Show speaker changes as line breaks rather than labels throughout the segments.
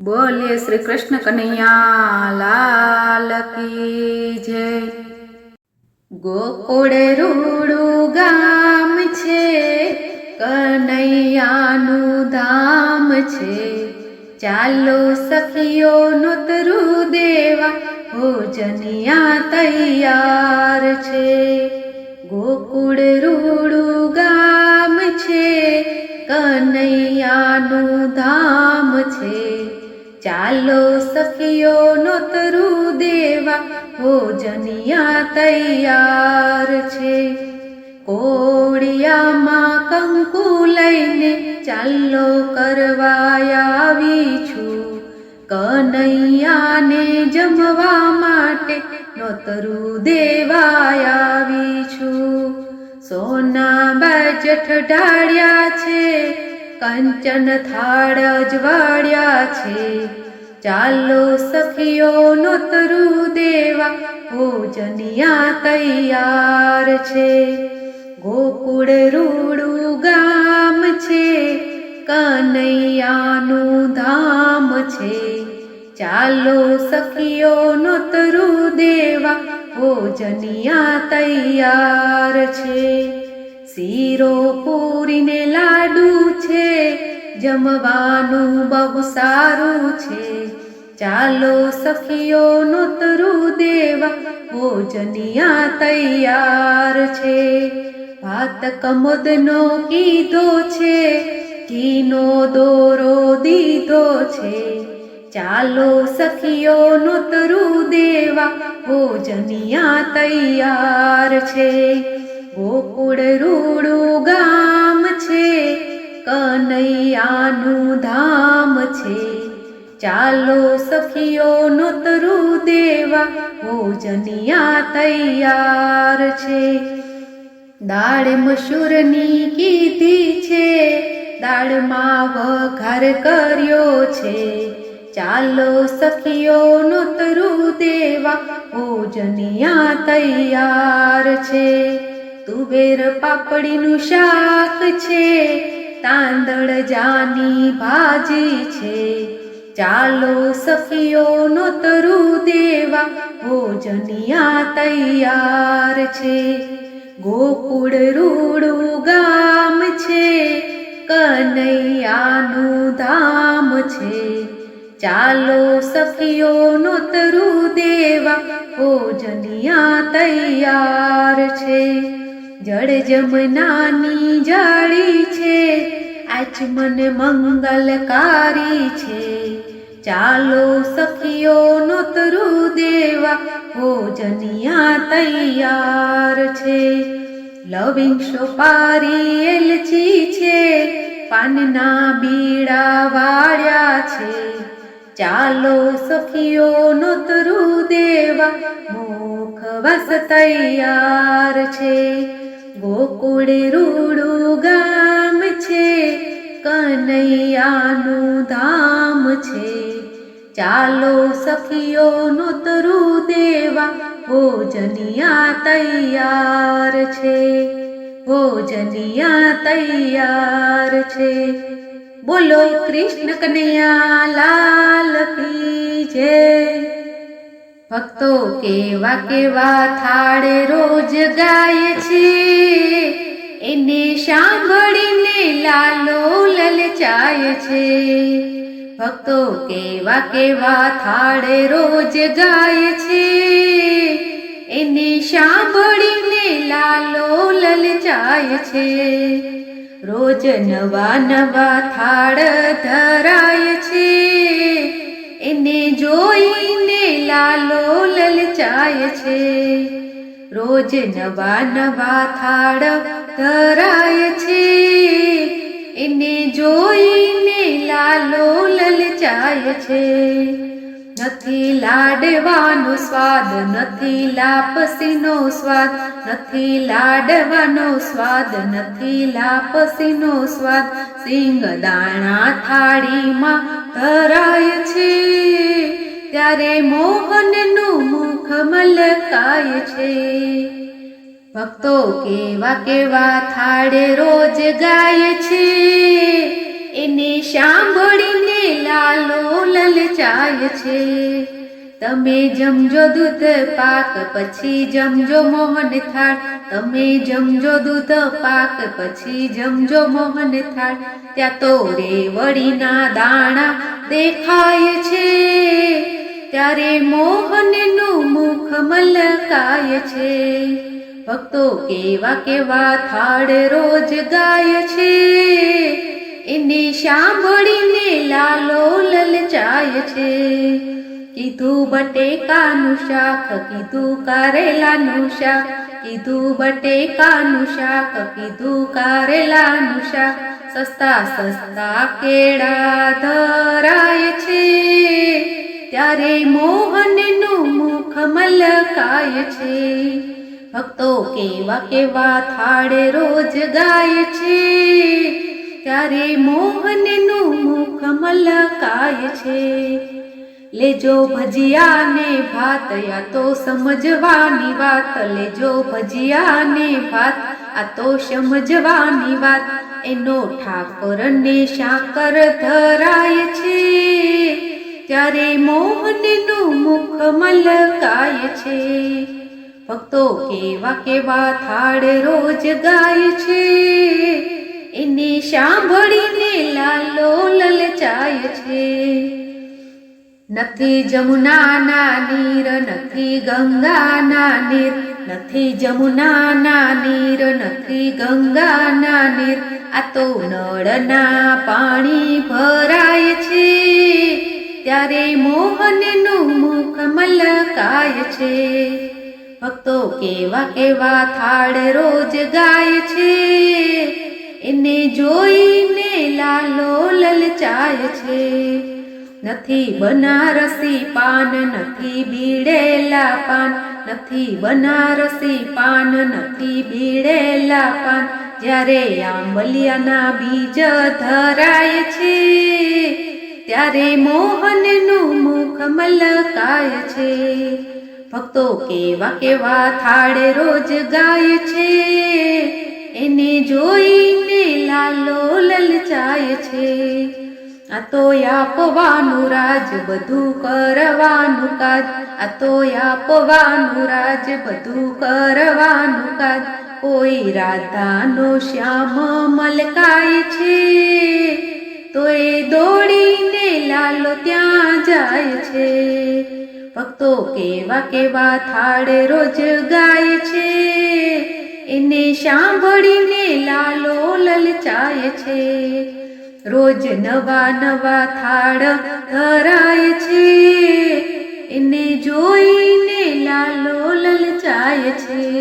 બોલીએ શ્રી કૃષ્ણ કનૈયા લાલ કી જય. ગોકુળે રૂડું ગામ છે, કનૈયાનું ધામ છે. ચાલો સખીઓ નોતરું દેવા ભોજનિયા તૈયાર છે. ગોકુળ રૂડું ગામ છે, કનૈયાનું ચાલો સખીઓ નોતરું દેવા ભોજનિયા તૈયાર છે. કોડિયામાં કંકુ લઈને ચાલો કરવા આવી છું. કનૈયાને જમવા માટે નોતરું દેવા આવી છું. સોના બજઠ ઢાળ્યા છે કંચન થાળ અજવાળ્યા છે. ચાલો સખીઓ નોતરું દેવા ભોજનિયા તૈયાર છે. ગોકુળ રૂડું ગામ છે, કનૈયાનું ધામ છે. ચાલો સખીઓ નોતરું દેવા ભોજનિયા તૈયાર છે. શીરો પૂરીને લાડુ છે, જમવાનું બહુ સારું છે. ચાલો સખીઓ નોતરું દેવા ભોજનિયા તૈયાર છે. ભાત કમોદનો કીધો છે, ઘીનો દોરો દીધો છે. ચાલો સખીઓ નોતરું દેવા ભોજનિયા તૈયાર છે. ગોકુળ રૂડું ગામ છે, કનૈયાનું ધામ છે. ચાલો સખીઓ નોતરું દેવા, ભોજનિયા તૈયાર છે. દાળ મસૂરની કીધી છે, દાળમાં વઘાર કર્યો છે. ચાલો સખીઓ નોતરું દેવા, ભોજનિયા તૈયાર છે. તુવેર પાપડીનું શાક છે, તાંદળ જાની ભાજી છે. ચાલો સખીઓ નોતરું દેવા ભોજનિયા તૈયાર છે. ગોકુળ રૂડું ગામ છે, કનૈયાનું ધામ છે. ચાલો સખીઓ નોતરું દેવા ભોજનિયા તૈયાર છે. જળ જમનાની જાળી છે આચમન મંગલકારી છે. ચાલો સખીઓ નોતરું દેવા ભોજનિયા તૈયાર છે. લવિંગ સોપારી એલચી છે, પાનના બીડા વાળ્યા છે. ચાલો સખીઓ નોતરું દેવા મુખ વસ તૈયાર છે. ગોકુળ રૂડું ગામ છે, કનૈયાનું ધામ છે. ચાલો સખીઓ નોતરું દેવા ભોજનિયા તૈયાર છે. ભોજનિયા તૈયાર છે. બોલો કૃષ્ણ કનૈયા, લાલ કી જય ભક્તો કેવા કેવા થાળ રોજ ગાય છે. એને સાંભળીને લાલો લલચાય છે. ભક્તો કેવા કેવા થાળ રોજ ગાય છે. એને સાંભળીને લાલો લલચાય છે. રોજ નવા નવા થાળ ધરાય છે. એને જોઈને લાલો લલચાય છે. રોજ નવા નવા થાળ ધરાય છે. એને જોઈને લાલો લલચાય છે. નથી લાડવાનો સ્વાદ, નથી લાપસીનો સ્વાદ, નથી લાડવાનો સ્વાદ, નથી લાપસીનો સ્વાદ. સિંગ દાણા થાળીમાં ધરાય છે. ત્યારે મોહનનું મુખ મલકાય છે. ભક્તો કેવા કેવા થાળે રોજ ગાય છે. એને સાંભળીને લાલો લલચાય છે. તમે જમજો દૂધ પાક, પછી જમજો મોહન થાળ. તમે જમજો દૂધ પાક, પછી જમજો મોહન થાળ. ત્યાં તો રેવડીના દાણા દેખાય છે. ત્યારે મોહનનું મુખ મલકાય છે. ભક્તો કેવા કેવા થાળ રોજ ગાય છે. એને સાંભળીને લાલો લલચાય છે. કીધું બટેકાનું શાક, કીધું કારેલાનું શાક, કીધું બટેકાનું શાક, કીધું કારેલાનું શાક. સસ્તા સસ્તા કેળા ધરાય છે. ત્યારે મોહનનું મુખ મલકાય છે. ભક્તો કેવા કેવા થાળે રોજ ગાય છે. ત્યારે મોહનનું મુખ મલકાય છે. લેજો ભજીયા ને ભાત, યા તો સમજવાની વાત. લેજો ભજીયા ને ભાત, આ તો સમજવાની વાત. એનો ઠાકોરને શાકર ધરાય છે. ત્યારે મોહનનું મુખ મલકાય છે. ભક્તો કેવા કેવા થાળ રોજ ગાય છે. એને સાંભળીને લાલો લલચાય છે. નથી જમુનાના નીર, નથી ગંગાના નીર, નથી જમુનાના નીર, નથી ગંગાના નીર. આ તો નળના પાણી ભરાય છે. ત્યારે મોહનનું મુખ મલકાય છે. ભક્તો કેવા કેવા થાળ રોજ ગાય છે. એને જોઈને લાલો લલચાય છે. નથી બનારસી પાન, નથી બીડેલા પાન, નથી બનારસી પાન, નથી બીડેલા પાન. જ્યારે આંબલિયાના બીજ ધરાય છે, ત્યારે મોહનનું મુખ મલકાય છે. ભક્તો કેવા કેવા થાળે રોજ ગાય છે. એને જોઈને લાલો લલચાય છે. આ તો આપવાનું રાજ, બધું કરવાનું કાજ. આ તો આપવાનું રાજ, બધું કરવાનું કાજ. કોઈ રાધાનો શ્યામ મલકાય છે. તો એ દોડીને લાલો ત્યાં જાય છે. ભક્તો કેવા કેવા થાળ રોજ ગાય છે. એને સાંભળીને લાલો લલચાય છે. રોજ નવા નવા થાળ ધરાય છે. એને જોઈને લાલો લલચાય છે.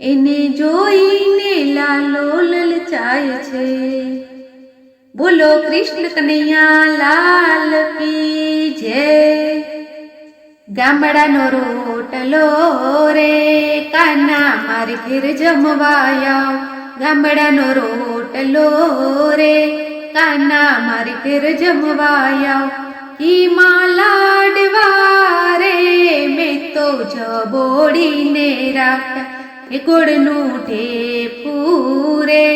એને જોઈને લાલો લલચાય છે. બોલો કૃષ્ણ કનૈયા લાલ પી જય. ગામડાનો રોટલો રે, કાના મારી ઘેર જમવાયા. ગામડાનો રોટલો રે, કાના મારી ઘેર જમવાયા. હિમા લાડવા રે મેં તો જબોડીને રાખ્યા. એ ગોળનું ઠેપું રે,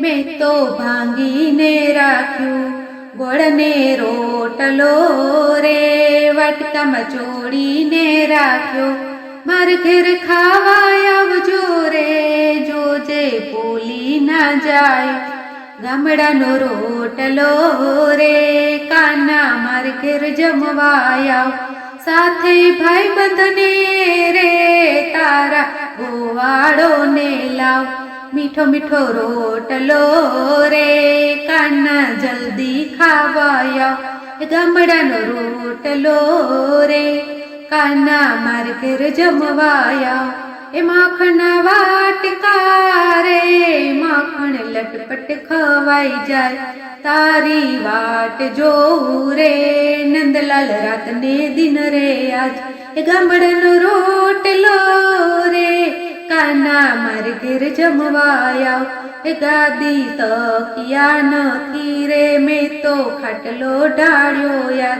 મેં તો ભાંગીને રાખ્યું. ગોળને રોટલો રે, વાટકામાં ચોડીને રાખ્યો. માર ઘેર ખાવા આવજો રે જોજે ભૂલી ના જાય. ગામડાનો રોટલો રે, કાના માર ઘેર જમવાયા સાથે ભાઈ બંધને રે, તારા ગોવાળો ને લાવ. મીઠો મીઠો રોટલો રે કાના જલ્દી ખાવાયા. ગામડાનો રોટલો રે કાના માર જમવાયા. એ માખણ વાટકા રે, માખણ લટપટ ખવાઈ જાય. તારી વાટ જોઉં રે, નંદલાલ રાતને દિન રે આજ. એ ગામડાનો રોટલો ઘેર જમવાયા. એ ગાદી તકિયા નથી રે, મેં તો ખાટલો ઢાળ્યો યાર.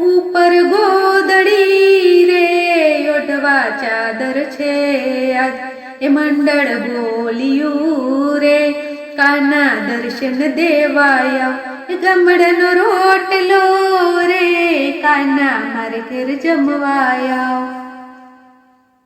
ઉપર ગોદડી રે, ઓઢવા ચાદર છે આજ. એ મંડળ બોલ્યું રે, કાના દર્શન દેવાયા. એ ગમડનો રોટલો રે, કાના મારે ઘેર જમવાયા.